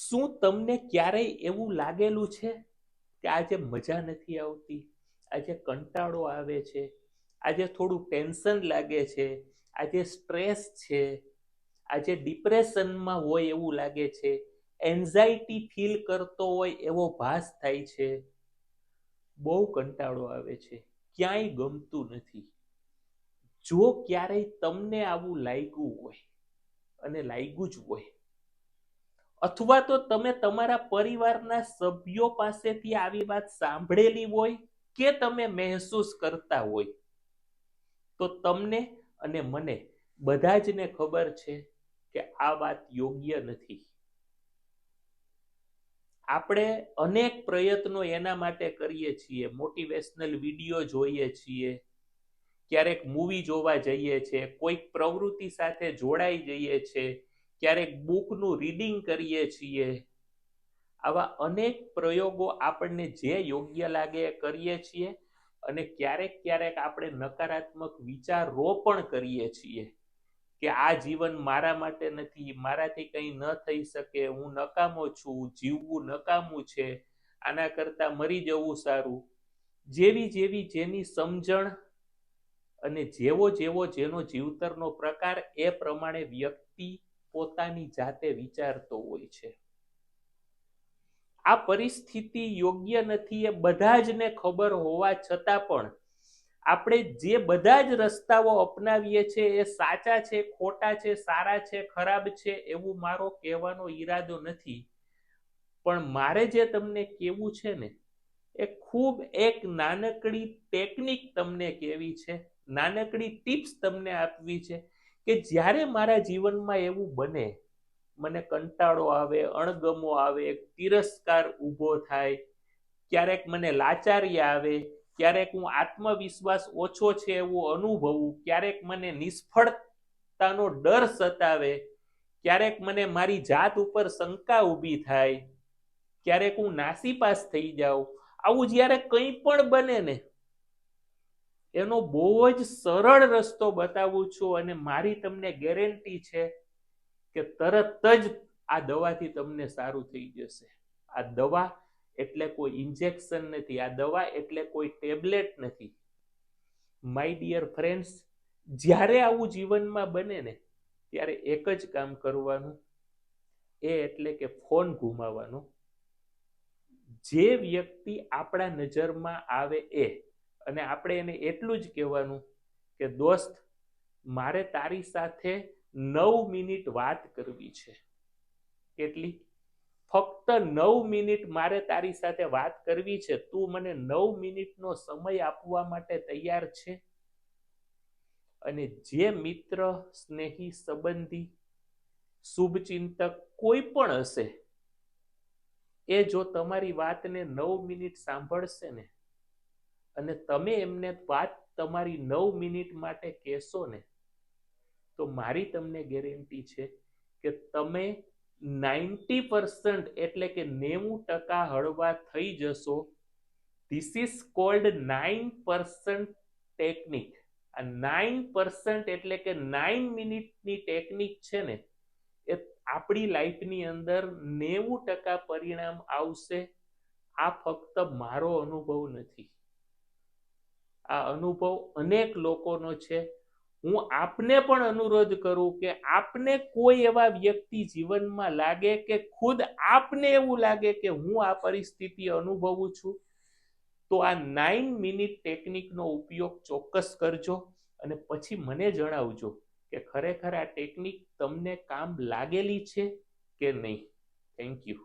શું તમને ક્યારેય એવું લાગેલું છે કે આજે મજા નથી આવતી? આજે કંટાળો આવે છે? આજે થોડું ટેન્શન લાગે છે? આજે સ્ટ્રેસ છે? આજે ડિપ્રેશનમાં હોય એવું લાગે છે? એન્ઝાયટી ફીલ કરતો હોય એવો ભાસ થાય છે? બહુ કંટાળો આવે છે. ક્યાંય ગમતું નથી. જો ક્યારેય તમને આવું લાગ્યું હોય, અને લાગ્યું જ હોય અથવા તો તમે તમારા પરિવારના સભ્યો પાસેથી આવી વાત સાંભળેલી હોય કે તમે મહેસૂસ કરતા હોય, તો તમને અને મને બધા જ ને ખબર છે કે આ વાત યોગ્ય નથી. આપણે અનેક પ્રયત્નો એના માટે કરીએ છીએ, મોટિવેશનલ વીડિયો જોઈએ છીએ, ક્યારેક મૂવી જોવા જઈએ છીએ કોઈક પ્રવૃત્તિ સાથે જોડાઈ જઈએ છીએ ક્યારેક બુકનું રીડિંગ કરીએ છીએ. આવા અનેક પ્રયોગો આપણને જે યોગ્ય લાગે એ કરીએ છીએ અને ક્યારેક ક્યારેક આપણે નકારાત્મક વિચારો પણ કરીએ છીએ કે આ જીવન મારા માટે નથી, મારાથી કંઈ ન થઈ શકે, હું નકામો છું, જીવવું નકામું છે, આના કરતાં મરી જવું સારું. જેવી જેવી જેની સમજણ અને જેવો જેવો જેનો જીવતરનો પ્રકાર એ પ્રમાણે વ્યક્તિ પોતાની જાતે વિચારતો હોય છે. આ પરિસ્થિતિ યોગ્ય નથી એ બધા જ ને ખબર હોવા છતાં પણ આપણે જે બધા જ રસ્તાઓ અપનાવીએ છીએ એ સાચા છે, ખોટા છે, સારા છે, ખરાબ છે એવું મારો કહેવાનો ઈરાદો નથી. પણ મારે જે તમને કહેવું છે ને, એ ખૂબ એક નાનકડી ટેકનિક તમને કહેવી છે, નાનકડી ટિપ્સ તમને આપવી છે કે જ્યારે મારા જીવનમાં એવું બને, મને કંટાળો આવે, અણગમો આવે તિરસ્કાર ઊભો થાય, ક્યારેક મને લાચારી આવે, ક્યારેક હું આત્મવિશ્વાસ ઓછો છે એવું અનુભવું, ક્યારેક મને નિષ્ફળતાનો ડર સતાવે, ક્યારેક મને મારી જાત ઉપર શંકા ઊભી થાય, ક્યારેક હું નાસીપાસ થઈ જાઉં. આવું જ્યારે કંઈ પણ બને ને એનો બહુ જ સરળ રસ્તો બતાવું છું અને મારી તમને ગેરંટી છે કે તરત જ આ દવાથી તમને સારું થઈ જશે. આ દવા એટલે કોઈ ઇન્જેક્શન નથી, આ દવા એટલે કોઈ ટેબ્લેટ નથી. માય ડિયર ફ્રેન્ડ્સ, જ્યારે આવું જીવનમાં બને ને, ત્યારે એક જ કામ કરવાનું, એ એટલે કે ફોન ઘુમાવવાનો જે વ્યક્તિ આપણા નજરમાં આવે એ અને આપણે એને એટલું જ કહેવાનું કે, દોસ્ત, મારે તારી સાથે નવ મિનિટ વાત કરવી છે. કેટલી? ફક્ત નવ મિનિટ મારે તારી સાથે વાત કરવી છે. તું મને નવ મિનિટનો સમય આપવા માટે તૈયાર છે? અને જે મિત્ર સ્નેહી સંબંધી શુભચિંતક કોઈ પણ હશે, એ જો તમારી વાતને નવ મિનિટ સાંભળશે ને અને તમે એમને વાત તમારી નવ મિનિટ માટે કહેશો ને, તો મારી તમને ગેરંટી છે કે તમે નાઇન્ટી પર્સન્ટ એટલે કે નેવું ટકા હળવા થઈ જશો. This is called nine percent technique આ નાઇન પર્સન્ટ એટલે કે નાઇન મિનિટની ટેકનિક છે ને, એ આપણી લાઈફની અંદર નેવું ટકા પરિણામ આવશે. આ ફક્ત મારો અનુભવ નથી. આ અનુભવ અનેક લોકોનો છે. હું આપને પણ અનુરોધ કરું કે આપને કોઈ એવા વ્યક્તિ જીવનમાં લાગે કે ખુદ આપને એવું લાગે કે હું આ પરિસ્થિતિ અનુભવું છું, તો આ નાઇન મિનિટ ટેકનિકનો ઉપયોગ ચોક્કસ કરજો અને પછી મને જણાવજો કે ખરેખર આ ટેકનિક તમને કામ લાગેલી છે કે નહીં. Thank you.